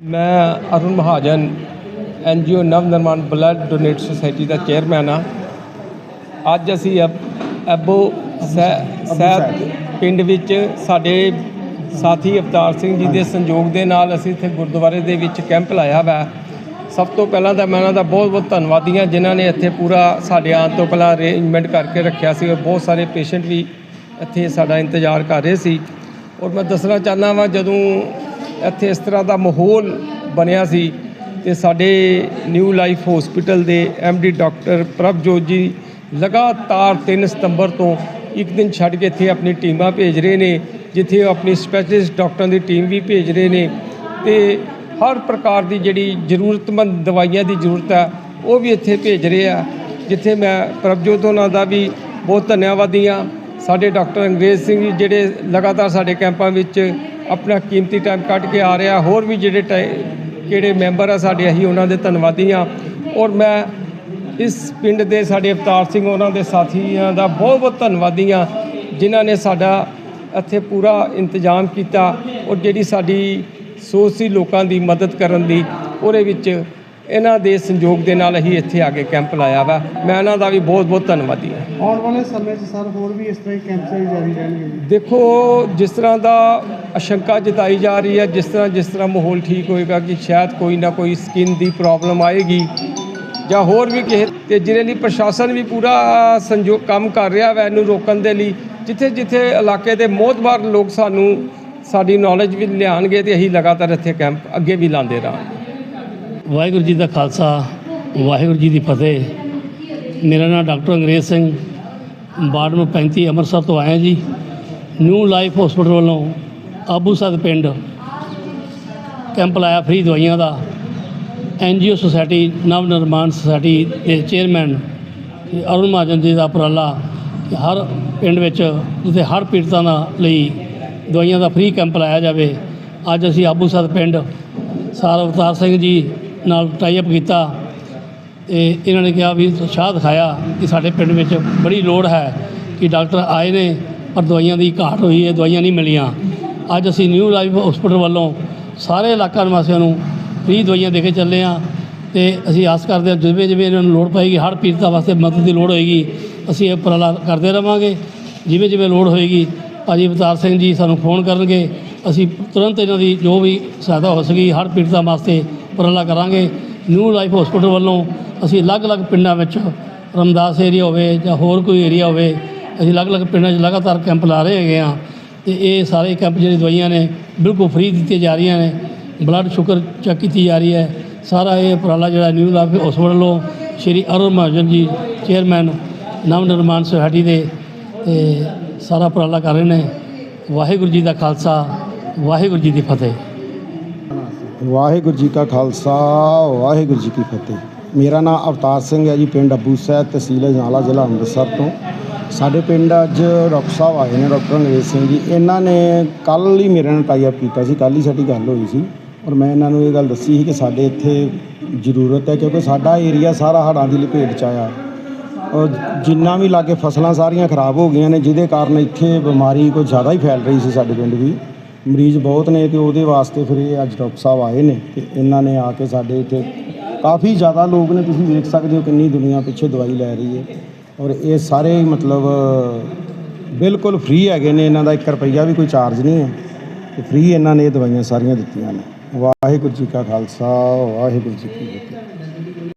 ਮੈਂ Arun Mahajan NGO Nav Nirman blood donate society ਦਾ chairman ਆ ਅੱਜ ਅਸੀਂ ਅਬ- ਐਬੋ ਸਹਿ- ਸਹਿਤ ਪਿੰਡ ਵਿੱਚ ਸਾਡੇ ਸਾਥੀ ਅਵਤਾਰ ਸਿੰਘ ਜੀ ਦੇ ਸੰਯੋਗ ਦੇ ਨਾਲ ਅਸੀਂ ਇੱਥੇ ਗੁਰਦੁਆਰੇ ਦੇ ਵਿੱਚ ਕੈਂਪ ਲਾਇਆ ਵਾ। ਸਭ ਤੋਂ ਪਹਿਲਾਂ ਤਾਂ ਮੈਂ ਉਹਨਾਂ ਦਾ ਬਹੁਤ ਬਹੁਤ ਧੰਨਵਾਦੀ ਹਾਂ ਜਿਨ੍ਹਾਂ ਨੇ ਇੱਥੇ ਪੂਰਾ ਸਾਡੇ ਆਉਣ ਤੋਂ ਪਹਿਲਾਂ ਅਰੇਂਜਮੈਂਟ ਕਰਕੇ ਰੱਖਿਆ ਸੀ ਔਰ ਬਹੁਤ ਸਾਰੇ ਪੇਸ਼ੈਂਟ ਵੀ ਇੱਥੇ ਸਾਡਾ ਇੰਤਜ਼ਾਰ ਕਰ ਰਹੇ ਸੀ। ਔਰ ਮੈਂ ਦੱਸਣਾ ਚਾਹੁੰਦਾ ਵਾਂ ਜਦੋਂ ਇੱਥੇ ਇਸ ਤਰ੍ਹਾਂ ਦਾ ਮਾਹੌਲ ਬਣਿਆ ਸੀ ਤੇ ਸਾਡੇ ਨਿਊ ਲਾਈਫ ਹਸਪੀਟਲ ਦੇ ਡੀ ਡਾਕਟਰ ਪ੍ਰਭਜੋਤ ਜੀ ਲਗਾਤਾਰ 3 ਸਤੰਬਰ ਤੋਂ ਇੱਕ ਦਿਨ ਛੱਡ ਕੇ ਇੱਥੇ ਆਪਣੀ ਟੀਮਾਂ ਭੇਜ ਰਹੇ ਨੇ, ਜਿੱਥੇ ਉਹ ਆਪਣੀ ਸਪੈਸ਼ਲਿਸਟ ਡਾਕਟਰਾਂ ਦੀ ਟੀਮ ਵੀ ਭੇਜ ਰਹੇ ਨੇ ਤੇ ਹਰ ਪ੍ਰਕਾਰ ਦੀ ਜਿਹੜੀ ਜ਼ਰੂਰਤਮੰਦ ਦਵਾਈਆਂ ਦੀ ਜ਼ਰੂਰਤ ਹੈ, ਉਹ ਵੀ ਇੱਥੇ ਭੇਜ ਰਹੇ ਆ, ਜਿੱਥੇ ਮੈਂ ਪ੍ਰਭਜੋਤ ਉਹਨਾਂ ਦਾ ਵੀ ਬਹੁਤ ਧੰਨਵਾਦੀ ਹਾਂ। ਸਾਡੇ ਡਾਕਟਰ ਅੰਗਰੇਜ਼ ਸਿੰਘ ਜੀ ਜਿਹੜੇ ਲਗਾਤਾਰ ਸਾਡੇ ਕੈਂਪਾਂ ਵਿੱਚ ਆਪਣਾ ਕੀਮਤੀ ਟਾਈਮ ਕੱਢ ਕੇ ਆ ਰਿਹਾ। ਹੋਰ ਵੀ ਜਿਹੜੇ ਕਿਹੜੇ ਮੈਂਬਰ ਆ ਸਾਡੇ ਅਸੀਂ ਉਹਨਾਂ ਦੇ ਧੰਨਵਾਦੀ ਹਾਂ। ਔਰ ਮੈਂ ਇਸ ਪਿੰਡ ਦੇ ਸਾਡੇ ਅਵਤਾਰ ਸਿੰਘ ਉਹਨਾਂ ਦੇ ਸਾਥੀਆਂ ਦਾ ਬਹੁਤ ਬਹੁਤ ਧੰਨਵਾਦੀ ਹਾਂ ਜਿਨ੍ਹਾਂ ਨੇ ਸਾਡਾ ਇੱਥੇ ਪੂਰਾ ਇੰਤਜ਼ਾਮ ਕੀਤਾ ਔਰ ਜਿਹੜੀ ਸਾਡੀ ਸੋਚ ਸੀ ਲੋਕਾਂ ਦੀ ਮਦਦ ਕਰਨ ਦੀ ਉਹਦੇ ਵਿੱਚ ਇਹਨਾਂ ਦੇ ਸੰਯੋਗ ਦੇ ਨਾਲ ਅਸੀਂ ਇੱਥੇ ਆ ਕੇ ਕੈਂਪ ਲਾਇਆ ਵਾ। ਮੈਂ ਇਹਨਾਂ ਦਾ ਵੀ ਬਹੁਤ ਬਹੁਤ ਧੰਨਵਾਦੀ ਹਾਂ। ਆਉਣ ਵਾਲੇ ਸਮੇਂ 'ਚ ਸਰ ਹੋਰ ਵੀ ਇਸ ਤਰ੍ਹਾਂ ਹੀ ਕੈਂਪ ਜਾਰੀ ਰਹਿਣਗੇ ਦੇਖੋ ਜਿਸ ਤਰ੍ਹਾਂ ਦਾ ਆਸ਼ੰਕਾ ਜਤਾਈ ਜਾ ਰਹੀ ਹੈ ਜਿਸ ਤਰ੍ਹਾਂ ਜਿਸ ਤਰ੍ਹਾਂ ਮਾਹੌਲ ਠੀਕ ਹੋਏਗਾ ਕਿ ਸ਼ਾਇਦ ਕੋਈ ਨਾ ਕੋਈ ਸਕਿਨ ਦੀ ਪ੍ਰੋਬਲਮ ਆਏਗੀ ਜਾਂ ਹੋਰ ਵੀ ਕਿਸੇ ਤੇ ਜਿਹਦੇ ਲਈ ਪ੍ਰਸ਼ਾਸਨ ਵੀ ਪੂਰਾ ਸੰਯੋਗ ਕੰਮ ਕਰ ਰਿਹਾ ਵੈ ਇਹਨੂੰ ਰੋਕਣ ਦੇ ਲਈ, ਜਿੱਥੇ ਜਿੱਥੇ ਇਲਾਕੇ ਦੇ ਮੋਹਤਬਾਰ ਲੋਕ ਸਾਨੂੰ ਸਾਡੀ ਨੌਲੇਜ ਵੀ ਲਿਆਣਗੇ ਤੇ ਅਸੀਂ ਲਗਾਤਾਰ ਇੱਥੇ ਕੈਂਪ ਅੱਗੇ ਵੀ ਲਾਉਂਦੇ ਰਹਾਂਗੇ। ਵਾਹਿਗੁਰੂ ਜੀ ਦਾ ਖਾਲਸਾ, ਵਾਹਿਗੁਰੂ ਜੀ ਦੀ ਫਤਿਹ। ਮੇਰਾ ਨਾਮ doctor Angrez Singh ward number 35 Amritsar ਤੋਂ ਆਇਆ ਜੀ, ਨਿਊ ਲਾਈਫ ਹਸਪੀਟਲ ਵੱਲੋਂ ਆਬੂ ਸਦ ਪਿੰਡ ਕੈਂਪ ਲਾਇਆ ਫ੍ਰੀ ਦਵਾਈਆਂ ਦਾ। ਐਨਜੀਓ ਸੁਸਾਇਟੀ, ਨਵ ਨਿਰਮਾਣ ਸੁਸਾਇਟੀ ਦੇ ਚੇਅਰਮੈਨ ਅਰੁਣ ਮਹਾਜਨ ਜੀ ਦਾ ਉਪਰਾਲਾ ਹਰ ਪਿੰਡ ਵਿੱਚ ਜਿੱਥੇ ਹਰ ਪੀੜਤਾਂ ਦਾ ਲਈ ਦਵਾਈਆਂ ਦਾ ਫ੍ਰੀ ਕੈਂਪ ਲਾਇਆ ਜਾਵੇ। ਅੱਜ ਅਸੀਂ ਆਬੂ ਸਦ ਪਿੰਡ ਸਾਰ ਅਵਤਾਰ ਸਿੰਘ ਜੀ ਨਾਲ ਟਾਈ ਅਪ ਕੀਤਾ ਤੇ ਇਹਨਾਂ ਨੇ ਕਿਹਾ ਵੀ ਉਤਸ਼ਾਹ ਦਿਖਾਇਆ ਕਿ ਸਾਡੇ ਪਿੰਡ ਵਿੱਚ ਬੜੀ ਲੋੜ ਹੈ ਕਿ ਡਾਕਟਰ ਆਏ ਨੇ ਪਰ ਦਵਾਈਆਂ ਦੀ ਘਾਟ ਹੋਈ ਹੈ, ਦਵਾਈਆਂ ਨਹੀਂ ਮਿਲੀਆਂ। ਅੱਜ ਅਸੀਂ ਨਿਊ ਲਾਈਫ ਹਸਪੀਟਲ ਵੱਲੋਂ ਸਾਰੇ ਇਲਾਕਾ ਨਿਵਾਸੀਆਂ ਨੂੰ ਫ੍ਰੀ ਦਵਾਈਆਂ ਦੇ ਕੇ ਚੱਲੇ ਹਾਂ ਤੇ ਅਸੀਂ ਆਸ ਕਰਦੇ ਹਾਂ ਜਿਵੇਂ ਜਿਵੇਂ ਇਹਨਾਂ ਨੂੰ ਲੋੜ ਪਏਗੀ ਹਰ ਪੀੜਤਾਂ ਵਾਸਤੇ ਮਦਦ ਦੀ ਲੋੜ ਹੋਏਗੀ, ਅਸੀਂ ਇਹ ਉਪਰਾਲਾ ਕਰਦੇ ਰਵਾਂਗੇ। ਜਿਵੇਂ ਜਿਵੇਂ ਲੋੜ ਹੋਏਗੀ, ਭਾਜੀ ਅਵਤਾਰ ਸਿੰਘ ਜੀ ਸਾਨੂੰ ਫੋਨ ਕਰਨਗੇ, ਅਸੀਂ ਤੁਰੰਤ ਇਹਨਾਂ ਦੀ ਜੋ ਵੀ ਸਹਾਇਤਾ ਹੋ ਸਕੀ ਹਰ ਪੀੜਤਾਂ ਵਾਸਤੇ ਉਪਰਾਲਾ ਕਰਾਂਗੇ। ਨਿਊ ਲਾਈਫ ਹਸਪੀਟਲ ਵੱਲੋਂ ਅਸੀਂ ਅਲੱਗ-ਅਲੱਗ ਪਿੰਡਾਂ ਵਿੱਚ ਰਮਦਾਸ ਏਰੀਆ ਹੋਵੇ ਜਾਂ ਹੋਰ ਕੋਈ ਏਰੀਆ ਹੋਵੇ, ਅਸੀਂ ਅਲੱਗ-ਅਲੱਗ ਪਿੰਡਾਂ 'ਚ ਲਗਾਤਾਰ ਕੈਂਪ ਲਾ ਰਹੇ ਹੈਗੇ ਆ ਤੇ ਇਹ ਸਾਰੇ ਕੈਂਪ ਜਿਹੜੀ ਦਵਾਈਆਂ ਨੇ ਬਿਲਕੁਲ ਫ੍ਰੀ ਦਿੱਤੀਆਂ ਜਾ ਰਹੀਆਂ ਨੇ। ਬਲੱਡ ਸ਼ੂਗਰ ਚੈੱਕ ਕੀਤੀ ਜਾ ਰਹੀ ਹੈ। ਸਾਰਾ ਇਹ ਉਪਰਾਲਾ ਜਿਹੜਾ ਨਿਊ ਲਾਈਫ ਹਸਪੀਟਲ ਵੱਲੋਂ ਸ਼੍ਰੀ ਅਰੁਣ ਮਹਾਜਨ ਜੀ, ਚੇਅਰਮੈਨ ਨਵ ਨਿਰਮਾਣ ਸੁਸਾਇਟੀ ਦੇ, ਤੇ ਸਾਰਾ ਉਪਰਾਲਾ ਕਰ ਰਹੇ ਨੇ। ਵਾਹਿਗੁਰੂ ਜੀ ਦਾ ਖਾਲਸਾ, ਵਾਹਿਗੁਰੂ ਜੀ ਦੀ ਫਤਿਹ। ਵਾਹਿਗੁਰੂ ਜੀ ਕਾ ਖਾਲਸਾ, ਵਾਹਿਗੁਰੂ ਜੀ ਕੀ ਫਤਿਹ। ਮੇਰਾ ਨਾਮ ਅਵਤਾਰ ਸਿੰਘ ਹੈ ਜੀ, ਪਿੰਡ ਅੱਬੂ ਸਾਹਿਬ ਤਹਿਸੀਲ ਅਜਨਾਲਾ ਜ਼ਿਲ੍ਹਾ ਅੰਮ੍ਰਿਤਸਰ ਤੋਂ। ਸਾਡੇ ਪਿੰਡ ਅੱਜ ਡਾਕਟਰ ਸਾਹਿਬ ਆਏ ਨੇ, ਡਾਕਟਰ ਅੰਗਰੇਜ਼ ਸਿੰਘ ਜੀ। ਇਹਨਾਂ ਨੇ ਕੱਲ੍ਹ ਹੀ ਮੇਰੇ ਨਾਲ ਟਾਈ ਅਪ ਕੀਤਾ ਸੀ, ਕੱਲ੍ਹ ਹੀ ਸਾਡੀ ਗੱਲ ਹੋਈ ਸੀ। ਔਰ ਮੈਂ ਇਹਨਾਂ ਨੂੰ ਇਹ ਗੱਲ ਦੱਸੀ ਸੀ ਕਿ ਸਾਡੇ ਇੱਥੇ ਜ਼ਰੂਰਤ ਹੈ, ਕਿਉਂਕਿ ਸਾਡਾ ਏਰੀਆ ਸਾਰਾ ਹੜ੍ਹਾਂ ਦੀ ਲਪੇਟ ਚ ਆਇਆ। ਔਰ ਜਿੰਨਾ ਵੀ ਲਾਗੇ ਫਸਲਾਂ ਸਾਰੀਆਂ ਖਰਾਬ ਹੋ ਗਈਆਂ ਨੇ, ਜਿਹਦੇ ਕਾਰਨ ਇੱਥੇ ਬਿਮਾਰੀ ਕੋਈ ਜ਼ਿਆਦਾ ਹੀ ਫੈਲ ਰਹੀ ਸੀ ਸਾਡੇ ਪਿੰਡ ਵੀ ਮਰੀਜ਼ ਬਹੁਤ ਨੇ ਤੇ ਉਹਦੇ ਵਾਸਤੇ ਫਿਰ ਇਹ ਅੱਜ ਡਾਕਟਰ ਸਾਹਿਬ ਆਏ ਨੇ ਤੇ ਇਹਨਾਂ ਨੇ ਆ ਕੇ ਸਾਡੇ ਇੱਥੇ ਕਾਫੀ ਜ਼ਿਆਦਾ ਲੋਕ ਨੇ, ਤੁਸੀਂ ਵੇਖ ਸਕਦੇ ਹੋ ਕਿੰਨੀ ਦੁਨੀਆ ਪਿੱਛੇ ਦਵਾਈ ਲੈ ਰਹੀ ਹੈ। ਔਰ ਇਹ ਸਾਰੇ ਹੀ ਮਤਲਬ ਬਿਲਕੁਲ ਫ੍ਰੀ ਹੈਗੇ ਨੇ, ਇਹਨਾਂ ਦਾ 1 ਰੁਪਈਆ ਵੀ ਕੋਈ ਚਾਰਜ ਨਹੀਂ ਹੈ। ਤੇ ਫ੍ਰੀ ਇਹਨਾਂ ਨੇ ਇਹ ਦਵਾਈਆਂ ਸਾਰੀਆਂ ਦਿੱਤੀਆਂ ਨੇ। ਵਾਹਿਗੁਰੂ ਜੀ ਕਾ ਖਾਲਸਾ, ਵਾਹਿਗੁਰੂ ਜੀ ਕੀ ਫਤਿਹ।